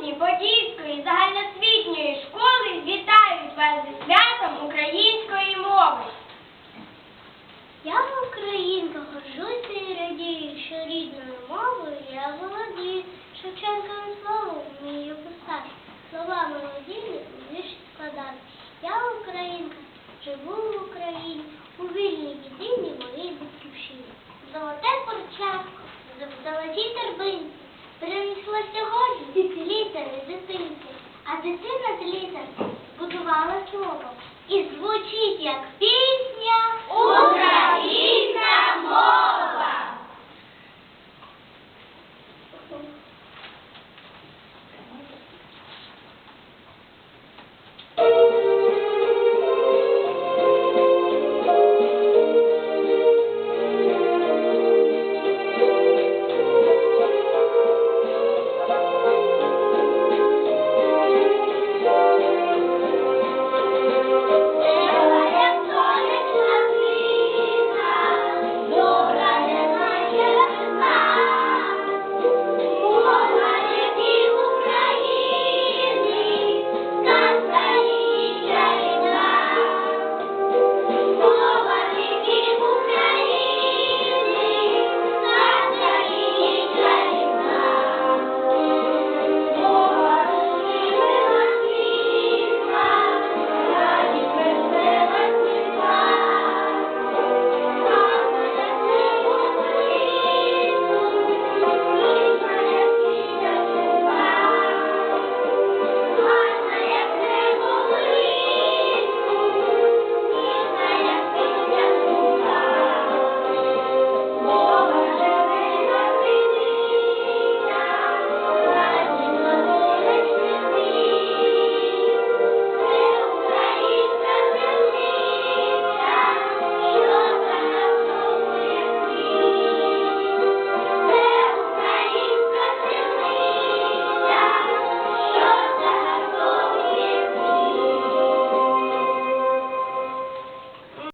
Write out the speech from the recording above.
Учні Подільської загальноосвітньої школи вітають вас зі святом української мови. Я українка, горжуся і радію, що рідною мовою я володію. Шевченковим словом вмію писати, слова молодіжні у складати. Я українка, живу в Україні, у вільній єдиній моїй батьківщині. Золоте порчатко, в золотій торбинці, принесла сьогодні літери дитинці, а дитина з літер будувала слово. І звучить як пісня